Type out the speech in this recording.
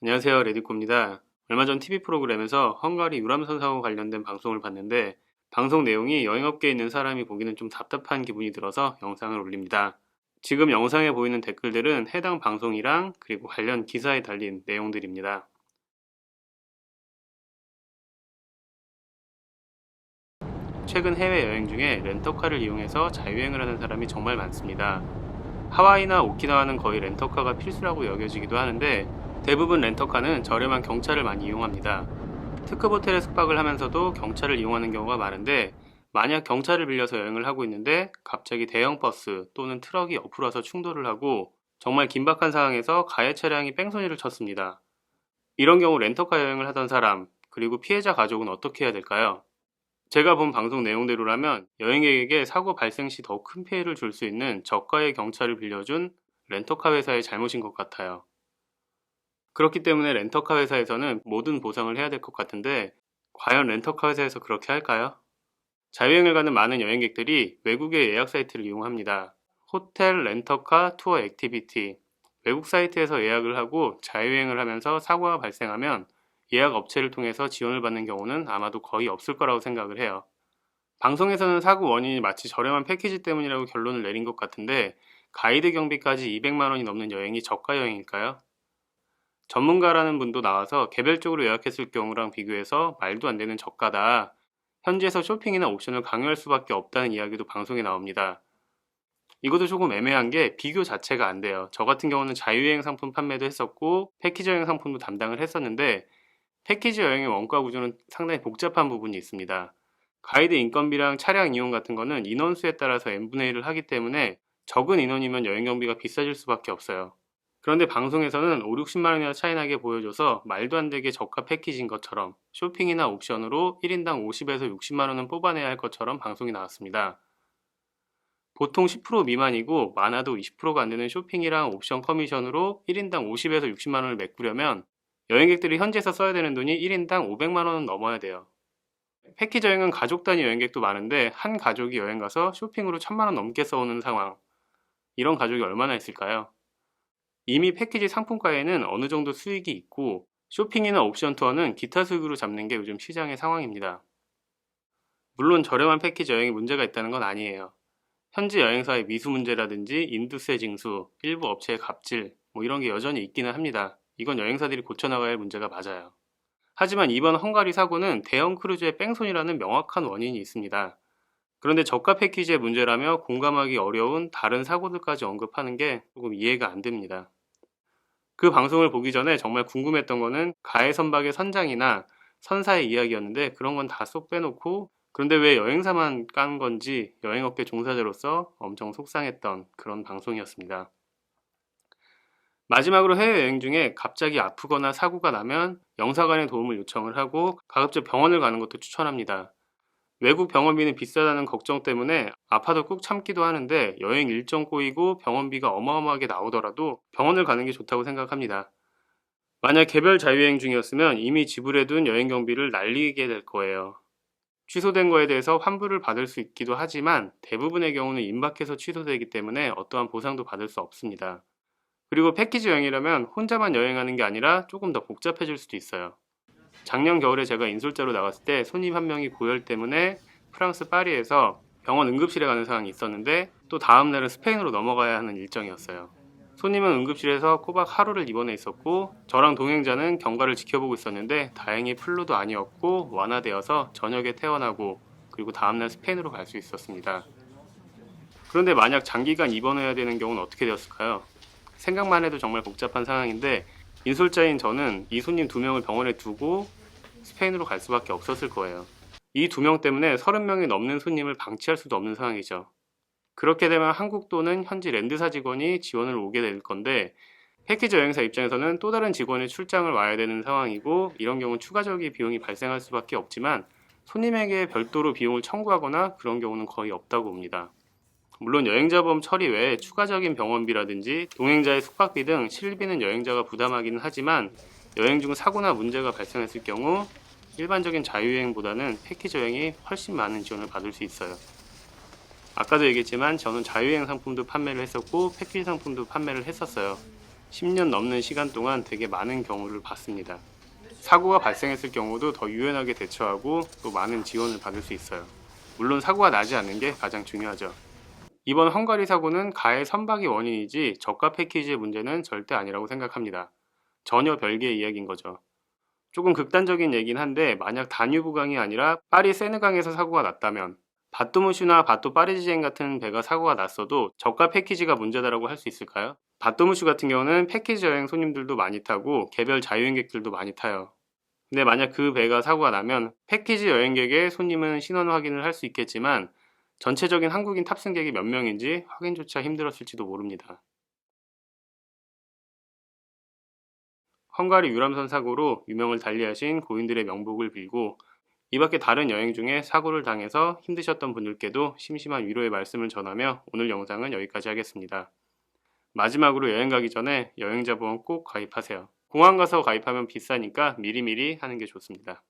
안녕하세요. 레디코입니다. 얼마 전 TV 프로그램에서 헝가리 유람선 사고 관련된 방송을 봤는데 방송 내용이 여행업계에 있는 사람이 보기는 좀 답답한 기분이 들어서 영상을 올립니다. 지금 영상에 보이는 댓글들은 해당 방송이랑 그리고 관련 기사에 달린 내용들입니다. 최근 해외여행 중에 렌터카를 이용해서 자유여행을 하는 사람이 정말 많습니다. 하와이나 오키나와는 거의 렌터카가 필수라고 여겨지기도 하는데 대부분 렌터카는 저렴한 경차를 많이 이용합니다. 특급 호텔에 숙박을 하면서도 경차를 이용하는 경우가 많은데 만약 경차를 빌려서 여행을 하고 있는데 갑자기 대형 버스 또는 트럭이 옆으로 와서 충돌을 하고 정말 긴박한 상황에서 가해 차량이 뺑소니를 쳤습니다. 이런 경우 렌터카 여행을 하던 사람 그리고 피해자 가족은 어떻게 해야 될까요? 제가 본 방송 내용대로라면 여행객에게 사고 발생 시 더 큰 피해를 줄 수 있는 저가의 경차를 빌려준 렌터카 회사의 잘못인 것 같아요. 그렇기 때문에 렌터카 회사에서는 모든 보상을 해야 될 것 같은데 과연 렌터카 회사에서 그렇게 할까요? 자유여행을 가는 많은 여행객들이 외국의 예약 사이트를 이용합니다. 호텔, 렌터카, 투어 액티비티 외국 사이트에서 예약을 하고 자유여행을 하면서 사고가 발생하면 예약 업체를 통해서 지원을 받는 경우는 아마도 거의 없을 거라고 생각을 해요. 방송에서는 사고 원인이 마치 저렴한 패키지 때문이라고 결론을 내린 것 같은데 가이드 경비까지 200만 원이 넘는 여행이 저가 여행일까요? 전문가라는 분도 나와서 개별적으로 예약했을 경우랑 비교해서 말도 안 되는 저가다. 현지에서 쇼핑이나 옵션을 강요할 수밖에 없다는 이야기도 방송에 나옵니다. 이것도 조금 애매한 게 비교 자체가 안 돼요. 저 같은 경우는 자유여행 상품 판매도 했었고 패키지 여행 상품도 담당을 했었는데 패키지 여행의 원가 구조는 상당히 복잡한 부분이 있습니다. 가이드 인건비랑 차량 이용 같은 거는 인원수에 따라서 n분의 1을 하기 때문에 적은 인원이면 여행 경비가 비싸질 수밖에 없어요. 그런데 방송에서는 5, 60만 원이나 차이 나게 보여줘서 말도 안 되게 저가 패키지인 것처럼 쇼핑이나 옵션으로 1인당 50에서 60만 원은 뽑아내야 할 것처럼 방송이 나왔습니다. 보통 10% 미만이고 많아도 20%가 안 되는 쇼핑이랑 옵션 커미션으로 1인당 50에서 60만 원을 메꾸려면 여행객들이 현지에서 써야 되는 돈이 1인당 500만 원은 넘어야 돼요. 패키지 여행은 가족 단위 여행객도 많은데 한 가족이 여행 가서 쇼핑으로 1000만 원 넘게 써오는 상황. 이런 가족이 얼마나 있을까요? 이미 패키지 상품가에는 어느 정도 수익이 있고 쇼핑이나 옵션 투어는 기타 수익으로 잡는 게 요즘 시장의 상황입니다. 물론 저렴한 패키지 여행에 문제가 있다는 건 아니에요. 현지 여행사의 미수 문제라든지 인두세 징수, 일부 업체의 갑질, 뭐 이런 게 여전히 있기는 합니다. 이건 여행사들이 고쳐나가야 할 문제가 맞아요. 하지만 이번 헝가리 사고는 대형 크루즈의 뺑소니라는 명확한 원인이 있습니다. 그런데 저가 패키지의 문제라며 공감하기 어려운 다른 사고들까지 언급하는 게 조금 이해가 안 됩니다. 그 방송을 보기 전에 정말 궁금했던 거는 가해 선박의 선장이나 선사의 이야기였는데 그런 건 다 쏙 빼놓고 그런데 왜 여행사만 깐 건지 여행업계 종사자로서 엄청 속상했던 그런 방송이었습니다. 마지막으로 해외여행 중에 갑자기 아프거나 사고가 나면 영사관의 도움을 요청을 하고 가급적 병원을 가는 것도 추천합니다. 외국 병원비는 비싸다는 걱정 때문에 아파도 꾹 참기도 하는데 여행 일정 꼬이고 병원비가 어마어마하게 나오더라도 병원을 가는 게 좋다고 생각합니다. 만약 개별 자유여행 중이었으면 이미 지불해둔 여행 경비를 날리게 될 거예요. 취소된 거에 대해서 환불을 받을 수 있기도 하지만 대부분의 경우는 임박해서 취소되기 때문에 어떠한 보상도 받을 수 없습니다. 그리고 패키지 여행이라면 혼자만 여행하는 게 아니라 조금 더 복잡해질 수도 있어요. 작년 겨울에 제가 인솔자로 나갔을 때 손님 한 명이 고열 때문에 프랑스 파리에서 병원 응급실에 가는 상황이 있었는데 또 다음 날은 스페인으로 넘어가야 하는 일정이었어요. 손님은 응급실에서 꼬박 하루를 입원해 있었고 저랑 동행자는 경과를 지켜보고 있었는데 다행히 플루도 아니었고 완화되어서 저녁에 퇴원하고 그리고 다음날 스페인으로 갈 수 있었습니다. 그런데 만약 장기간 입원해야 되는 경우는 어떻게 되었을까요? 생각만 해도 정말 복잡한 상황인데 인솔자인 저는 이 손님 두 명을 병원에 두고 스페인으로 갈 수밖에 없었을 거예요. 이 두 명 때문에 30명이 넘는 손님을 방치할 수도 없는 상황이죠. 그렇게 되면 한국 또는 현지 랜드사 직원이 지원을 오게 될 건데 패키지 여행사 입장에서는 또 다른 직원이 출장을 와야 되는 상황이고 이런 경우는 추가적인 비용이 발생할 수밖에 없지만 손님에게 별도로 비용을 청구하거나 그런 경우는 거의 없다고 봅니다. 물론 여행자보험 처리 외에 추가적인 병원비라든지 동행자의 숙박비 등 실비는 여행자가 부담하기는 하지만 여행 중 사고나 문제가 발생했을 경우 일반적인 자유여행보다는 패키지 여행이 훨씬 많은 지원을 받을 수 있어요. 아까도 얘기했지만 저는 자유여행 상품도 판매를 했었고 패키지 상품도 판매를 했었어요. 10년 넘는 시간 동안 되게 많은 경우를 봤습니다. 사고가 발생했을 경우도 더 유연하게 대처하고 또 많은 지원을 받을 수 있어요. 물론 사고가 나지 않는 게 가장 중요하죠. 이번 헝가리 사고는 가해 선박이 원인이지 저가 패키지의 문제는 절대 아니라고 생각합니다. 전혀 별개의 이야기인 거죠. 조금 극단적인 얘긴 한데 만약 다뉴브강이 아니라 파리 세느강에서 사고가 났다면 바토무슈나 바토 파리지엔 같은 배가 사고가 났어도 저가 패키지가 문제다라고 할 수 있을까요? 바토무슈 같은 경우는 패키지 여행 손님들도 많이 타고 개별 자유행객들도 많이 타요. 근데 만약 그 배가 사고가 나면 패키지 여행객의 손님은 신원 확인을 할 수 있겠지만 전체적인 한국인 탑승객이 몇 명인지 확인조차 힘들었을지도 모릅니다. 헝가리 유람선 사고로 유명을 달리하신 고인들의 명복을 빌고 이 밖에 다른 여행 중에 사고를 당해서 힘드셨던 분들께도 심심한 위로의 말씀을 전하며 오늘 영상은 여기까지 하겠습니다. 마지막으로 여행 가기 전에 여행자 보험 꼭 가입하세요. 공항 가서 가입하면 비싸니까 미리미리 하는 게 좋습니다.